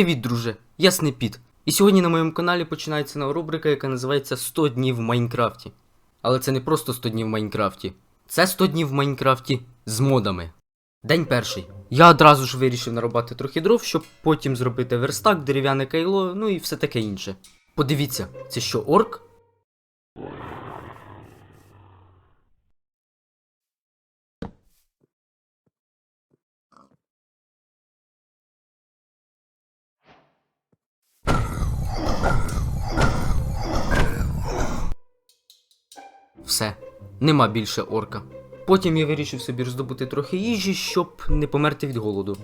Привіт, друже! Я Снепіт. І сьогодні на моєму каналі починається нова рубрика, яка називається 100 днів в Майнкрафті. Але це не просто 100 днів в Майнкрафті. Це 100 днів в Майнкрафті з модами. День перший. Я одразу ж вирішив нарубати трохи дров, щоб потім зробити верстак, дерев'яне кайло, ну і все таке інше. Подивіться, це що, орк? Все, нема більше орка. Потім я вирішив собі роздобути трохи їжі, щоб не померти від голоду.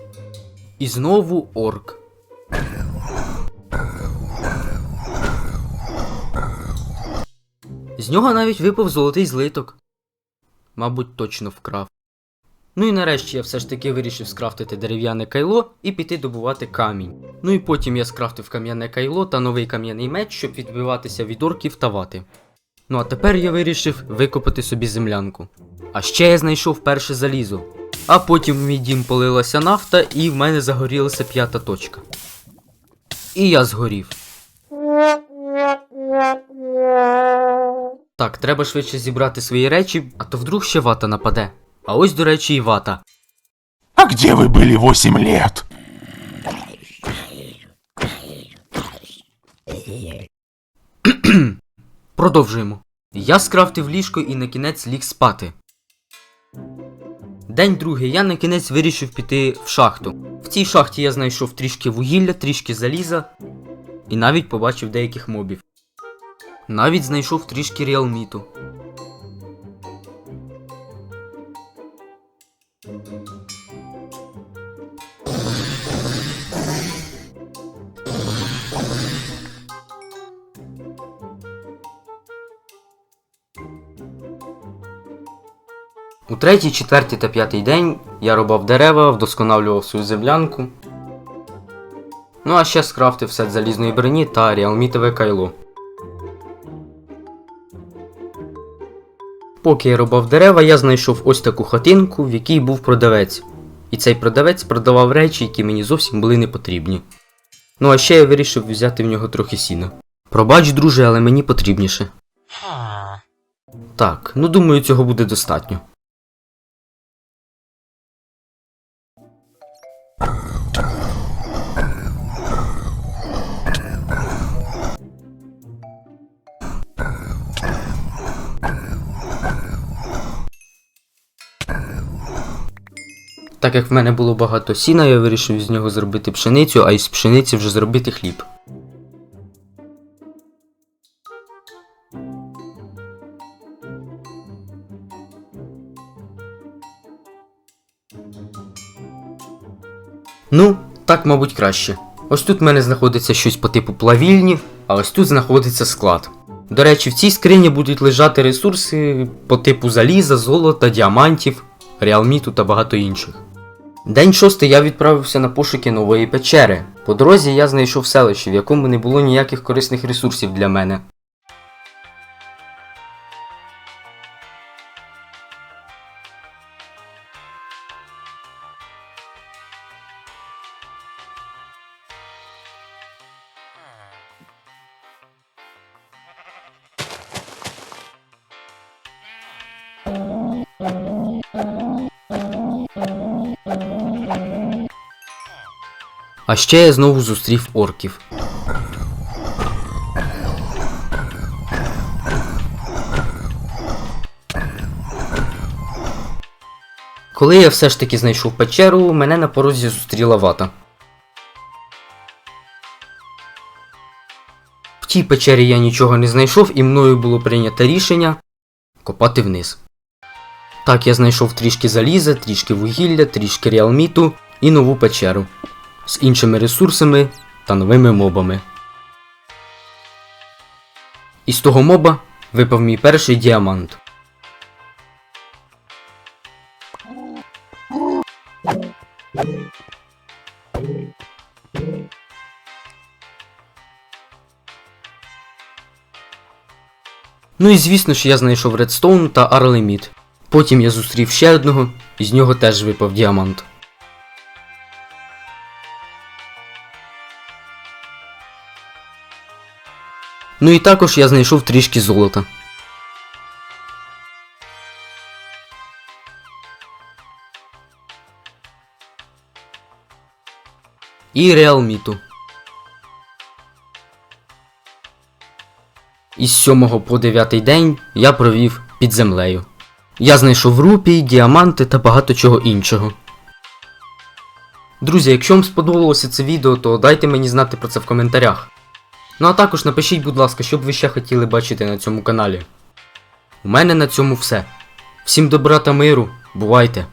І знову орк. З нього навіть випав золотий злиток. Мабуть, точно вкрав. Ну і нарешті я все ж таки вирішив скрафтити дерев'яне кайло і піти добувати камінь. Ну і потім я скрафтив кам'яне кайло та новий кам'яний меч, щоб відбиватися від орків та вати. Ну а тепер я вирішив викопати собі землянку. А ще я знайшов перше залізо. А потім в мій дім полилася нафта, і в мене загорілася п'ята точка. І я згорів. Так, треба швидше зібрати свої речі, а то вдруг ще вата нападе. А ось, до речі, і вата. А где вы были восемь лет? Продовжуємо. Я скрафтив ліжко і на кінець ліг спати. День другий я на кінець вирішив піти в шахту. В цій шахті я знайшов трішки вугілля, трішки заліза і навіть побачив деяких мобів. Навіть знайшов трішки реалміту. У третій, четвертий та п'ятий день я рубав дерева, вдосконалював свою землянку. Ну а ще скрафтив сет залізної броні та реалмітове кайло. Поки я рубав дерева, я знайшов ось таку хатинку, в якій був продавець. І цей продавець продавав речі, які мені зовсім були не потрібні. Ну а ще я вирішив взяти в нього трохи сіна. Пробач, друже, але мені потрібніше. Так, ну думаю, цього буде достатньо. Так як в мене було багато сіна, я вирішив з нього зробити пшеницю, а із пшениці вже зробити хліб. Ну, так, мабуть, краще. Ось тут в мене знаходиться щось по типу плавільні, а ось тут знаходиться склад. До речі, в цій скрині будуть лежати ресурси по типу заліза, золота, діамантів, реалміту та багато інших. День шостий я відправився на пошуки нової печери. По дорозі я знайшов селище, в якому не було ніяких корисних ресурсів для мене. А ще я знову зустрів орків. Коли я все ж таки знайшов печеру, мене на порозі зустріла вата. В тій печері я нічого не знайшов і мною було прийнято рішення копати вниз. Так, я знайшов трішки заліза, трішки вугілля, трішки реалміту і нову печеру з іншими ресурсами та новими мобами. І з того моба випав мій перший діамант. Ну і звісно ж я знайшов редстоун та арлеміт. Потім я зустрів ще одного, і з нього теж випав діамант. Ну і також я знайшов трішки золота. І реалміту. Із 7 по 9 день я провів під землею. Я знайшов рупій, діаманти та багато чого іншого. Друзі, якщо вам сподобалося це відео, то дайте мені знати про це в коментарях. Ну а також напишіть, будь ласка, що б ви ще хотіли бачити на цьому каналі. У мене на цьому все. Всім добра та миру, бувайте!